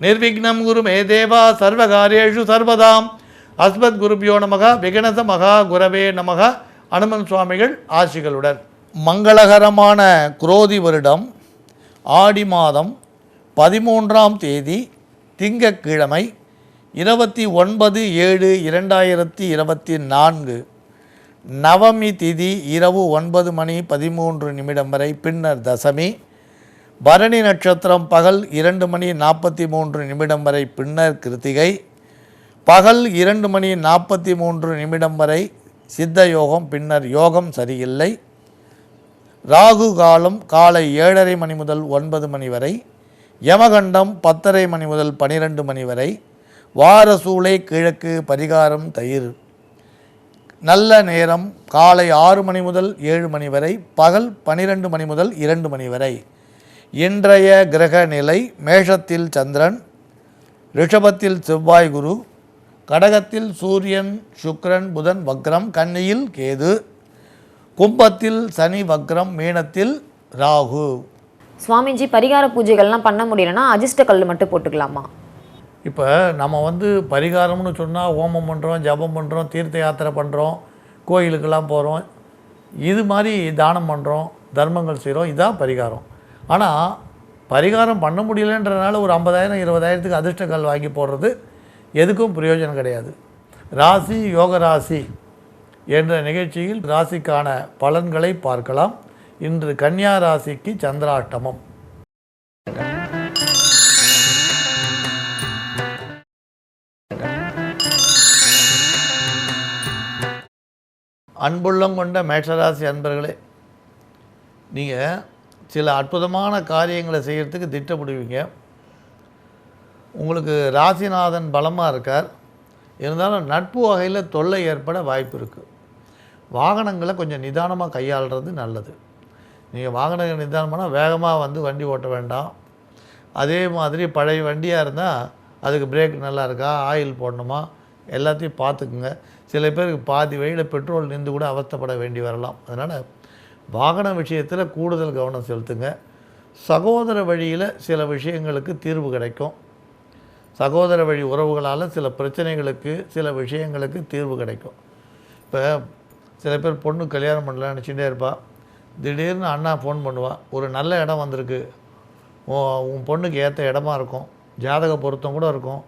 நிர்விக்னம் குரு மே தேவா சர்வகாரியேஷு சர்வதாம். அஸ்மத் குருபியோ நமக விகணச மகா குரவே நமக. அனுமன் சுவாமிகள் ஆசிகளுடன். மங்களகரமான குரோதி வருடம் ஆடி மாதம் பதிமூன்றாம் தேதி திங்கக்கிழமை இருபத்தி ஒன்பது ஏழு இரண்டாயிரத்தி இருபத்தி நான்கு. நவமி திதி இரவு ஒன்பது மணி பதிமூன்று நிமிடம் வரை பின்னர் தசமி. பரணி நட்சத்திரம் பகல் இரண்டு மணி நாற்பத்தி மூன்று நிமிடம் வரை பின்னர் கிருத்திகை. பகல் இரண்டு மணி நாற்பத்தி மூன்று நிமிடம் வரை சித்த யோகம் பின்னர் யோகம் சரியில்லை. ராகு காலம் காலை ஏழரை மணி முதல் ஒன்பது மணி வரை. யமகண்டம் பத்தரை மணி முதல் பனிரெண்டு மணி வரை. வார சூளை கிழக்கு பரிகாரம் தயிர். நல்ல நேரம் காலை ஆறு மணி முதல் ஏழு மணி வரை. பகல் பனிரெண்டு மணி முதல் இரண்டு மணி வரை. இன்றைய கிரக நிலை மேஷத்தில் சந்திரன் ரிஷபத்தில் செவ்வாய் குரு கடகத்தில் சூரியன் சுக்கிரன் புதன் வக்ரம் கன்னியில் கேது கும்பத்தில் சனி வக்ரம் மீனத்தில் ராகு. சுவாமிஜி பரிகார பூஜைகள்லாம் பண்ண முடியலன்னா அஜிஷ்ட கல் மட்டும் போட்டுக்கலாமா? இப்போ நம்ம வந்து பரிகாரம்னு சொன்னால் ஹோமம் பண்ணுறோம் ஜபம் பண்ணுறோம் தீர்த்த யாத்திரை பண்ணுறோம் கோயிலுக்கெல்லாம் போகிறோம் இது மாதிரி தானம் பண்ணுறோம் தர்மங்கள் செய்கிறோம் இதுதான் பரிகாரம். ஆனால் பரிகாரம் பண்ண முடியலன்றனால ஒரு ஐம்பதாயிரம் இருபதாயிரத்துக்கு அதிர்ஷ்ட வாங்கி போடுறது எதுக்கும் பிரயோஜனம் கிடையாது. ராசி யோக ராசி என்ற நிகழ்ச்சியில் ராசிக்கான பலன்களை பார்க்கலாம். இன்று கன்னியா ராசிக்கு சந்திராஷ்டமம். அன்புள்ளம் கொண்ட மேஷராசி அன்பர்களே நீங்கள் சில அற்புதமான காரியங்களை செய்கிறதுக்கு திட்டமிடுவீங்க. உங்களுக்கு ராசிநாதன் பலமாக இருக்கார். இருந்தாலும் நட்பு வகையில் தொல்லை ஏற்பட வாய்ப்பு இருக்குது வாகனங்களை கொஞ்சம் நிதானமாக கையாளுறது நல்லது. நீங்கள் வாகனங்கள் நிதானமானா வேகமாக வந்து வண்டி ஓட்ட வேண்டாம். அதே மாதிரி பழைய வண்டியாக இருந்தால் அதுக்கு பிரேக் நல்லா இருக்கா ஆயில் போடணுமா எல்லாத்தையும் பார்த்துக்குங்க. சில பேருக்கு பாதி வழியில் பெட்ரோல் நின்று கூட அவஸ்தைப்பட வேண்டி வரலாம். அதனால் வாகன விஷயத்தில் கூடுதல் கவனம் செலுத்துங்க. சகோதர வழியில் சில விஷயங்களுக்கு தீர்வு கிடைக்கும். சகோதர வழி உறவுகளால் சில பிரச்சனைகளுக்கு சில விஷயங்களுக்கு தீர்வு கிடைக்கும். இப்போ சில பேர் பொண்ணு கல்யாணம் பண்ணல நினச்சிட்டே இருப்பா. திடீர்னு அண்ணா ஃபோன் பண்ணுவா. ஒரு நல்ல இடம் வந்திருக்கு. உன் உன் பொண்ணுக்கு ஏற்ற இடமா இருக்கும். ஜாதக பொருத்தம் கூட இருக்கும்.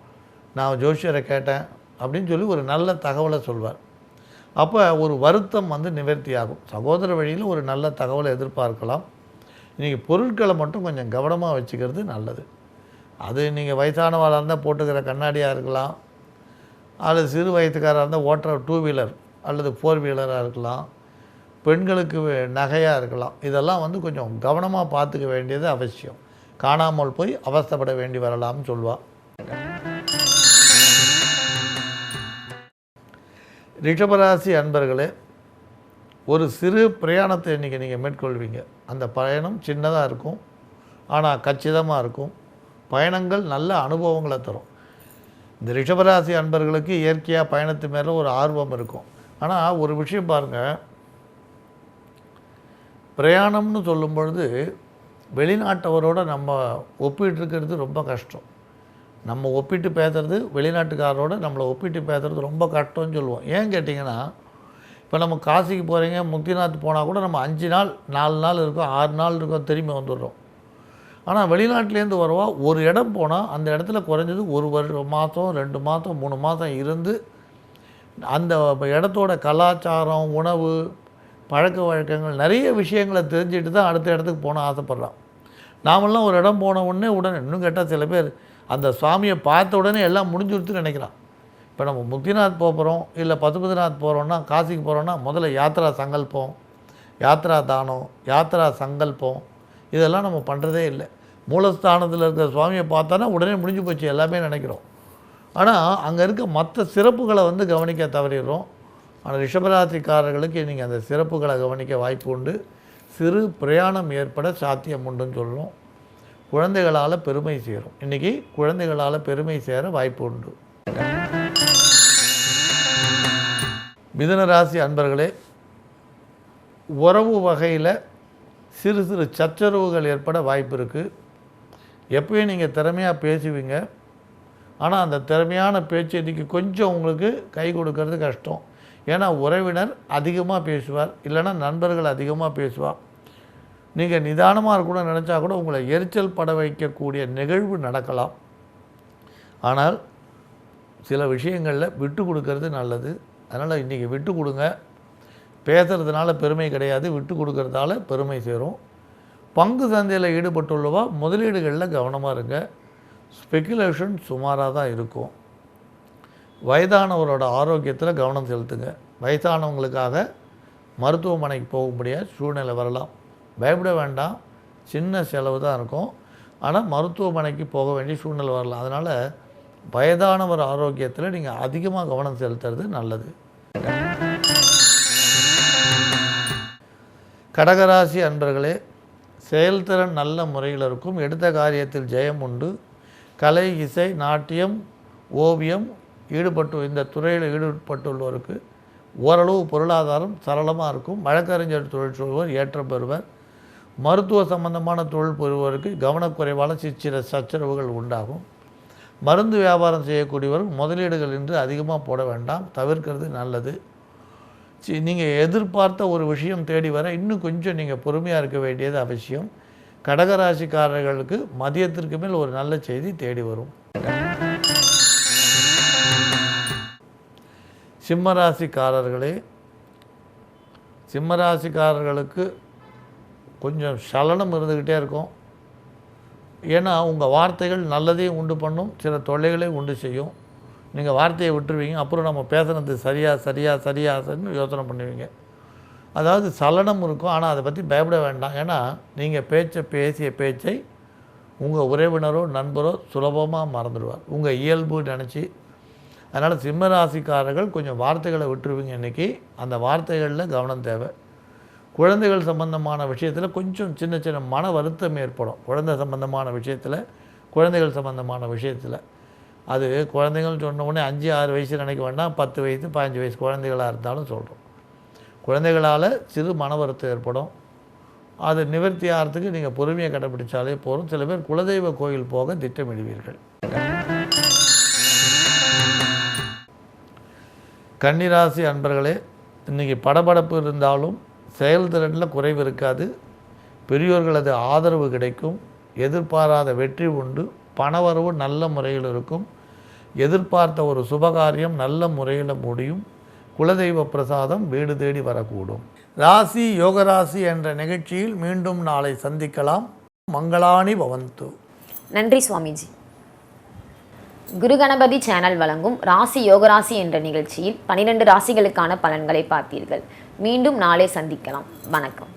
நான் ஜோஷியரை கேட்டேன் அப்படின்னு சொல்லி ஒரு நல்ல தகவலை சொல்வார். அப்போ ஒரு வருத்தம் வந்து நிவர்த்தி ஆகும் சகோதர வழியில் ஒரு நல்ல தகவலை எதிர்பார்க்கலாம். இன்றைக்கி பொருட்களை மட்டும் கொஞ்சம் கவனமாக வச்சுக்கிறது நல்லது. அது நீங்கள் வயசானவாளாக இருந்தால் போட்டுக்கிற கண்ணாடியாக இருக்கலாம். அல்லது சிறு வயதுக்காராக இருந்தால் ஓட்டுற டூ வீலர் அல்லது ஃபோர் வீலராக இருக்கலாம். பெண்களுக்கு நகையாக இருக்கலாம். இதெல்லாம் வந்து கொஞ்சம் கவனமாக பார்த்துக்க வேண்டியது அவசியம். காணாமல் போய் அவஸ்தைப்பட வேண்டி வரலாம்னு சொல்லுவாள் ரிஷபராசி அன்பர்களே ஒரு சிறு பிரயாணத்தை இன்றைக்கி நீங்கள் மேற்கொள்வீங்க. அந்த பயணம் சின்னதாக இருக்கும் ஆனால் கச்சிதமாக இருக்கும். பயணங்கள் நல்ல அனுபவங்களை தரும். இந்த ரிஷபராசி அன்பர்களுக்கு இயற்கையாக பயணத்து மேலே ஒரு ஆர்வம் இருக்கும். ஆனால் ஒரு விஷயம் பாருங்கள் பிரயாணம்னு சொல்லும் பொழுது வெளிநாட்டவரோட நம்ம ஒப்பிட்டு இருக்கிறது ரொம்ப கஷ்டம். நம்ம ஒப்பிட்டு பேசுறது வெளிநாட்டுக்காரரோட நம்மளை ஒப்பிட்டு பேசுறது ரொம்ப கஷ்டம்னு சொல்லுவோம். ஏன் கேட்டிங்கன்னா இப்போ நம்ம காசிக்கு போகிறீங்க முக்திநாத் போனால் கூட நம்ம அஞ்சு நாள் நாலு நாள் இருக்கோம் ஆறு நாள் இருக்கோம் திரும்பி வந்துடுறோம். ஆனால் வெளிநாட்டிலேருந்து வரவா ஒரு இடம் போனால் அந்த இடத்துல குறைஞ்சது ஒரு வருஷம் மாதம் ரெண்டு மாதம் மூணு மாதம் இருந்து அந்த இடத்தோட கலாச்சாரம் உணவு பழக்க வழக்கங்கள் நிறைய விஷயங்களை தெரிஞ்சுட்டு தான் அடுத்த இடத்துக்கு போன ஆசைப்பட்றான். நாமெல்லாம் ஒரு இடம் போன உடனே உடனே இன்னும் கேட்டால் சில பேர் அந்த சுவாமியை பார்த்த உடனே எல்லாம் முடிஞ்சுடுத்துன்னு நினைக்கிறான். இப்போ நம்ம முக்திநாத் போக போகிறோம் இல்லை பசுபதிநாத் போகிறோன்னா காசிக்கு போகிறோன்னா முதல்ல யாத்ரா சங்கல்பம் யாத்ரா தானம் யாத்ரா சங்கல்பம் இதெல்லாம் நம்ம பண்ணுறதே இல்லை. மூலஸ்தானத்தில் இருக்கிற சுவாமியை பார்த்தோன்னா உடனே முடிஞ்சு போச்சு எல்லாமே நினைக்கிறோம். ஆனால் அங்கே இருக்க மற்ற சிறப்புகளை வந்து கவனிக்க தவறிடுறோம். ஆனால் ரிஷபராசிக்காரர்களுக்கு நீங்கள் அந்த சிறப்புகளை கவனிக்க வாய்ப்பு உண்டு. சிறு பிரயாணம் ஏற்பட சாத்தியம் உண்டுன்னு சொல்கிறோம். குழந்தைகளால் பெருமை சேரும். இன்றைக்கி குழந்தைகளால் பெருமை சேர வாய்ப்பு உண்டு. மிதனராசி அன்பர்களே உறவு வகையில் சிறு சிறு சச்சரவுகள் ஏற்பட வாய்ப்பு இருக்குது எப்பயும் நீங்கள் திறமையாக பேசுவீங்க. ஆனால் அந்த திறமையான பேச்சு இன்றைக்கி கொஞ்சம் உங்களுக்கு கை கொடுக்கறது கஷ்டம். ஏன்னா உறவினர் அதிகமாக பேசுவார். இல்லைன்னா நண்பர்கள் அதிகமாக பேசுவார். நீங்கள் நிதானமாக கூட நினச்சா கூட உங்களை எரிச்சல் பட வைக்கக்கூடிய நிகழ்வு நடக்கலாம். ஆனால் சில விஷயங்களில் விட்டு கொடுக்கறது நல்லது. அதனால் இன்றைக்கி விட்டு கொடுங்க. பேசுகிறதுனால பெருமை கிடையாது. விட்டு கொடுக்கறதால பெருமை சேரும். பங்கு சந்தையில் ஈடுபட்டுள்ளவா முதலீடுகளில் கவனமாக இருங்க. ஸ்பெக்குலேஷன் சுமாராக தான் இருக்கும். வயதானவரோட ஆரோக்கியத்தில் கவனம் செலுத்துங்க. வயதானவங்களுக்காக மருத்துவமனைக்கு போக முடியாத சூழ்நிலை வரலாம். பயப்பட வேண்டாம். சின்ன செலவு தான் இருக்கும். ஆனால் மருத்துவமனைக்கு போக வேண்டிய சூழ்நிலை வரலாம் அதனால் வயதானவர் ஆரோக்கியத்தில் நீங்கள் அதிகமாக கவனம் செலுத்துறது நல்லது. கடகராசி அன்பர்களே செயல்திறன் நல்ல முறையில் இருக்கும். எடுத்த காரியத்தில் ஜெயம் உண்டு. கலை இசை நாட்டியம் ஓவியம் ஈடுபட்டு இந்த துறையில் ஈடுபட்டுள்ளவருக்கு ஓரளவு பொருளாதாரம் சரளமாக இருக்கும். வழக்கறிஞர் தொழில் சொல்வர் ஏற்றம் பெறுவர். மருத்துவ சம்பந்தமான தொழில் புரிவோருக்கு கவனக்குறைவால் சிற்சில சச்சரவுகள் உண்டாகும். மருந்து வியாபாரம் செய்யக்கூடியவர் முதலீடுகள் என்று அதிகமாக போட வேண்டாம் தவிர்க்கிறது நல்லது. சி நீங்கள் எதிர்பார்த்த ஒரு விஷயம் தேடி வர இன்னும் கொஞ்சம் நீங்கள் பொறுமையாக இருக்க வேண்டியது அவசியம். கடகராசிக்காரர்களுக்கு மதியத்திற்கு மேல் ஒரு நல்ல செய்தி தேடி வரும். சிம்மராசிக்காரர்களே சிம்மராசிக்காரர்களுக்கு கொஞ்சம் சலனம் இருந்துக்கிட்டே இருக்கும். ஏன்னா உங்கள் வார்த்தைகள் நல்லதையும் உண்டு பண்ணும் சில தொல்லைகளையும் உண்டு செய்யும். நீங்கள் வார்த்தையை விட்டுருவீங்க அப்புறம் நம்ம பேசுனது சரியாக சரியாக சரியாக சரின்னு யோசனை பண்ணுவீங்க. அதாவது சலனம் இருக்கும் ஆனால் அதை பற்றி பயப்பட வேண்டாம். ஏன்னா நீங்கள் பேச்சை பேசிய பேச்சை உங்கள் உறவினரோ நண்பரோ சுலபமாக மறந்துடுவார். உங்கள் இயல்பு நினச்சி. அதனால் சிம்ம ராசிக்காரர்கள் கொஞ்சம் வார்த்தைகளை விட்டுருவீங்க இன்றைக்கி அந்த வார்த்தைகளில் கவனம் தேவை. குழந்தைகள் சம்பந்தமான விஷயத்தில் கொஞ்சம் சின்ன சின்ன மன வருத்தம் ஏற்படும். குழந்தை சம்பந்தமான விஷயத்தில் குழந்தைகள் சம்பந்தமான விஷயத்தில். அது குழந்தைகள் சொன்ன உடனே அஞ்சு ஆறு வயசு நினைக்க வேண்டாம் பத்து வயசு பதினஞ்சு வயசு குழந்தைகளாக இருந்தாலும் சொல்கிறோம் குழந்தைகளால் சிறு மன வருத்தம் ஏற்படும். அது நிவர்த்தி ஆகிறதுக்கு நீங்கள் பொறுமையை கடைப்பிடிச்சாலே போதும். சில பேர் குலதெய்வ கோயில் போக திட்டமிடுவீர்கள். கன்னிராசி அன்பர்களே இன்றைக்கி படபடப்பு இருந்தாலும் செயல்திறனில் குறைவு இருக்காது. பெரியோர்களது ஆதரவு கிடைக்கும். எதிர்பாராத வெற்றி உண்டு. பணவரவு நல்ல முறையில் இருக்கும். எதிர்பார்த்த ஒரு சுபகாரியம் நல்ல முறையில் முடியும். குலதெய்வ பிரசாதம் வீடு தேடி வரக்கூடும். ராசி யோகராசி என்ற நிகழ்ச்சியில் மீண்டும் நாளை சந்திக்கலாம். மங்களாணி பவந்து. நன்றி சுவாமிஜி. குரு கணபதி சேனல் வழங்கும் ராசி யோகராசி என்ற நிகழ்ச்சியில் பனிரெண்டு ராசிகளுக்கான பலன்களை பார்த்தீர்கள். மீண்டும் நாளை சந்திக்கலாம். வணக்கம்.